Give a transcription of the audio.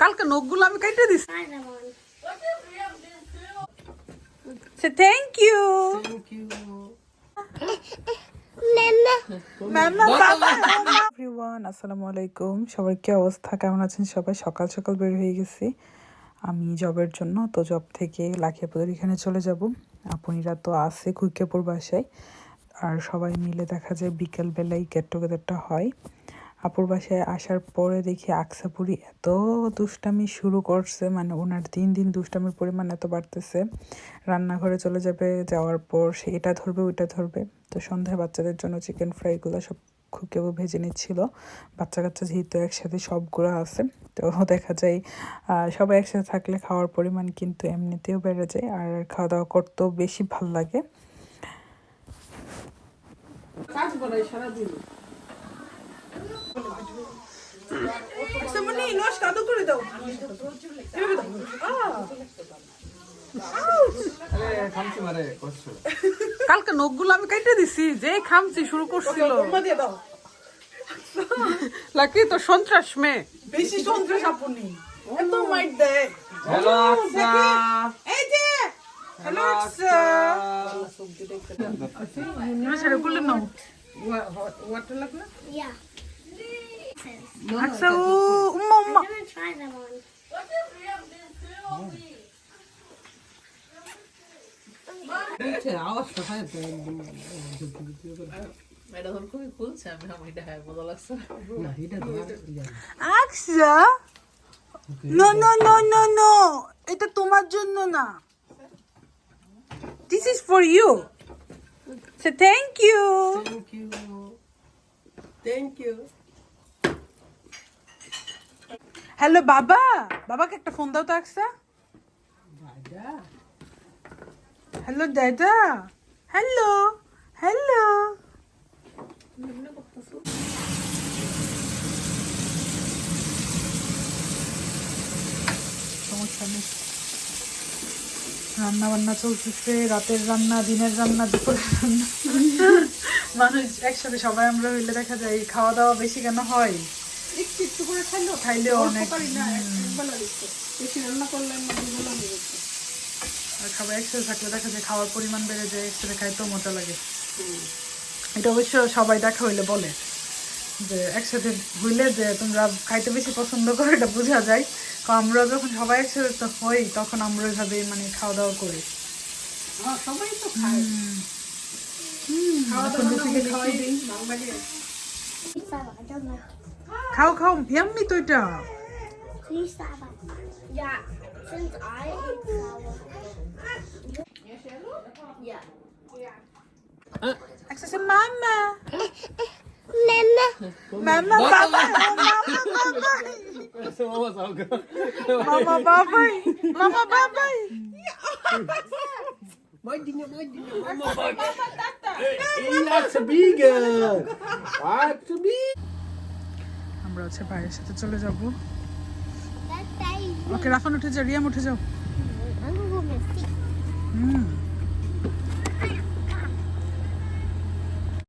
কালকে নখগুলো আমি কেটে দিছি। থ্যাংক ইউ আসসালামু আলাইকুম। সবার কি অবস্থা? কেমন আছেন সবাই? সকাল সকাল বের হয়ে গেছি। আমি জবের জন্য তো জব থেকে লাখিয়াপুরের এখানে চলে যাব। আপনিরা তো আছে কুইকাপুর বাসায়। আর সবাই মিলে দেখা যায় বিকেলবেলায় গেট টুগেদারটা হয়। আপুর বাসায় আসার পরে দেখি আকসাপুরি এত দুষ্টামি শুরু করছে মানে ওনার দিন দিন দুষ্টামির পরিমাণ এত বাড়তেছে। রান্নাঘরে চলে যাবে, যাওয়ার পর সে এটা ধরবে, ওইটা ধরবে। তো সন্ধ্যায় বাচ্চাদের জন্য চিকেন ফ্রাইগুলো সব খুকেও ভেজে নিচ্ছিল। বাচ্চা কাচ্চা যেহেতু একসাথে সবগুলো আছে, তো দেখা যায় সবাই একসাথে থাকলে খাওয়ার পরিমাণ কিন্তু এমনিতেও বেড়ে যায়, আর খাওয়া দাওয়া করতেও বেশি ভালো লাগে। আরে খামছি মারে কষ্ট কালকে নখগুলো আমি কেটে দিছি যে খামচি শুরু করছিল। লাকি তো সন্ত্রাস মেয়ে। বেশি সন্ত্রাস আপনি এত মাইট দেয়। হ্যালো এই যে হ্যালো সেটা করলে নাও ওয়াটার লাগবে Yeah. আচ্ছা ও উম্মা উম্মা I'm gonna try them on. আওয়াজটা হয় তো এটা ধর খুবই খুলছে আমি আমার এটা হ্যাঁ মজা লাগছে না এটা তো Aksa no no no no no এটা তোমার জন্য না this is for you say thank you thank you thank you hello বাবা। বাবাকে একটা ফোন দাও তো আকসা হ্যালো দাদা। Hello hello. সমস্যা নেই। রান্না বান্না চলতেছে রাতের রান্না দিনের রান্না দুপুরের রান্না। মানুষ একসাথে সবাই আমরা হইলে দেখা যায় খাওয়া দাওয়া বেশি কেন হয়? একটু একটু করে খাইলো খাইলেও অনেক পারি না একবেলা দিচ্ছে বেশি রান্না করলে না দুবেলা আর সবাই একসাথে থাকলে দেখা যায় খাওয়ার পরিমাণ বেড়ে যায় একসাথে খাইতেও মজা লাগে। এটা অবশ্য সবাই দেখা হইলে বলে যে একসাথে হইলে যে তোমরা খাইতে বেশি পছন্দ করো এটা বোঝা যায়। তো আমরা যখন সবাই একসাথে তো হই তখন আমরা ওইভাবে মানে খাওয়া দাওয়া করি। হ্যাঁ সবাই তো খায়। খাওয়া দাওয়া Kaum, kaum, yummy to da. Ja, since I eat flour. Yeah. Uh, I said, Mama. Mama. Mama, Papa. Mama, So what was all good? Mama, Papa. Mama, Papa. Maidinha, maidinha. Mama, Papa. Mama, Tata. Hey, lots of big. Lots of big. আমরা হচ্ছে ভাইয়ের সাথে চলে যাব. ওকে রাফান উঠে যাও রিয়াম উঠে যাও। হুম।